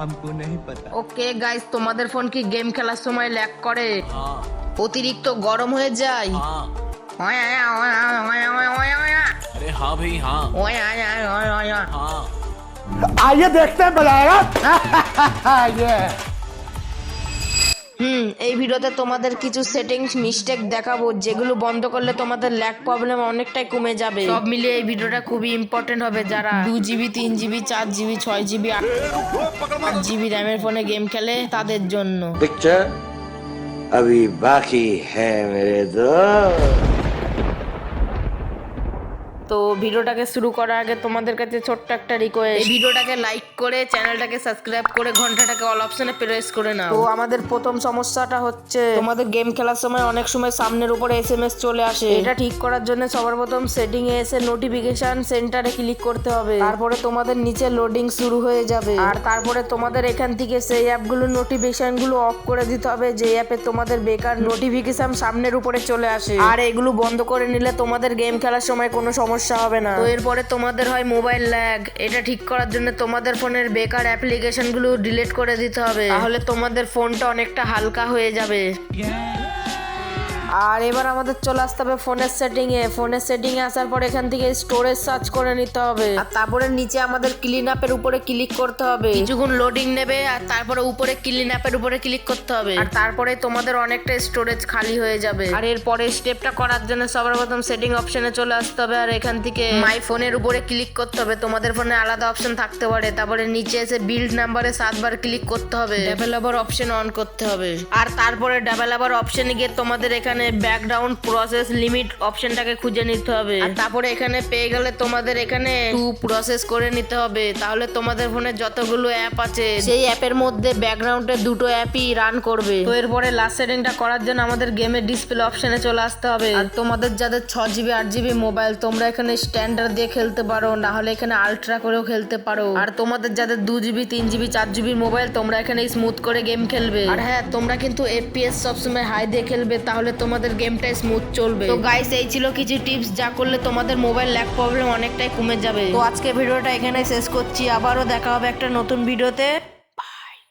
हमको नहीं पता ওকে গাইস তোমাদের ফোন কি গেম খেলার সময় ল্যাগ করে हाँ অতিরিক্ত গরম হয়ে যায় हाँ अरे हाँ भाई हाँ हाँ आइए देखते हैं बनाएगा ये হুম। এই ভিডিওতে তোমাদের কিছু সেটিংস মিস্টেক দেখাবো যেগুলো বন্ধ করলে তোমাদের ল্যাগ প্রবলেম অনেকটাই কমে যাবে। সব মিলিয়ে এই ভিডিওটা খুবই ইম্পর্টেন্ট হবে যারা টু জিবি তিন জিবি চার জিবি ছয় জিবি আট জিবি র্যামের ফোনে গেম খেলে তাদের জন্য। পিকচার বাকি হ্যাঁ মেরে দোস্ত তো ভিডিওটাকে শুরু করার আগে তোমাদের কাছে ছোট্ট একটা রিকোয়েস্ট এই ভিডিওটাকে লাইক করে চ্যানেলটাকে সাবস্ক্রাইব করে ঘন্টাটাকে অল অপশনে প্রেস করে নাও। তো আমাদের প্রথম সমস্যাটা হচ্ছে তোমাদের গেম খেলার সময় অনেক সময় সামনের উপরে এসএমএস চলে আসে। এটা ঠিক করার জন্য সবার প্রথম সেটিং এ এসে নোটিফিকেশন সেন্টারে ক্লিক করতে হবে। তারপরে তোমাদের নিচে লোডিং শুরু হয়ে যাবে। আর তারপরে তোমাদের এখান থেকে সেই অ্যাপগুলো নোটিফিকেশনগুলো অফ করে দিতে হবে যে অ্যাপে তোমাদের বেকার নোটিফিকেশন সামনের উপরে চলে আসে। আর এগুলো বন্ধ করে নিলে তোমাদের গেম খেলার সময় কোনো সমস্যা হবে না। তো এরপরে তোমাদের হয় মোবাইল ল্যাগ এটা ঠিক করার জন্য তোমাদের ফোনের বেকার অ্যাপ্লিকেশনগুলো ডিলিট করে দিতে হবে। তাহলে তোমাদের ফোনটা অনেকটা হালকা হয়ে যাবে। আর এবার আমাদের চলে আসতে হবে ফোনের সেটিং এ ফোনের সেটিং এ আসার পর এখান থেকে স্টোরেজ সার্চ করে নিতে হবে। আর তারপরে নিচে আমাদের ক্লিন আপের উপরে ক্লিক করতে হবে। কিছুক্ষণ লোডিং নেবে আর তারপরে উপরে ক্লিন আপের উপরে ক্লিক করতে হবে। আর তারপরে তোমাদের অনেকটা স্টোরেজ খালি হয়ে যাবে। আর এর পরে স্টেপটা করার জন্য সবার প্রথম সেটিং অপশনে চলে আসতে হবে আর এখান থেকে মাই ফোনের উপরে ক্লিক করতে হবে। তোমাদের ফোনে আলাদা অপশন থাকতে পারে। তারপরে নিচে এসে বিল্ড নাম্বারে সাতবার ক্লিক করতে হবে। ডেভেলপার অপশন অন করতে হবে। আর তারপরে ডেভেলপার অপশনে গিয়ে তোমাদের এখানে ব্যাকগ্রাউন্ড প্রসেস লিমিট অপশনটাকে খুঁজে নিতে হবে। আর তারপরে এখানে পেয়ে গেলে তোমাদের এখানে টু প্রসেস করে নিতে হবে। তাহলে তোমাদের ফোনে যতগুলো অ্যাপ আছে সেই অ্যাপের মধ্যে ব্যাকগ্রাউন্ডে দুটো অ্যাপই রান করবে। তো এরপরে লাস্ট সেটিংটা করার জন্য আমাদের গেমের ডিসপ্লে অপশনে চলে আসতে হবে। আর তোমাদের যাদের ছ জিবি আট জিবি মোবাইল তোমরা এখানে স্ট্যান্ডার্ড দিয়ে খেলতে পারো না হলে এখানে আলট্রা করেও খেলতে পারো। আর তোমাদের যাদের দু জিবি তিন জিবি চার জিবি মোবাইল তোমরা এখানে স্মুথ করে গেম খেলবে। আর হ্যাঁ তোমরা কিন্তু এফপিএস সবসময় হাই দিয়ে খেলবে তাহলে তোমাদের গেমটা স্মুথ চলবে। তো গাইস এই ছিল কিছু টিপস যা করলে তোমাদের মোবাইল ল্যাগ প্রবলেম অনেকটাই কমে যাবে। তো আজকে ভিডিওটা এখানে শেষ করছি। আবারও দেখা হবে একটা নতুন ভিডিওতে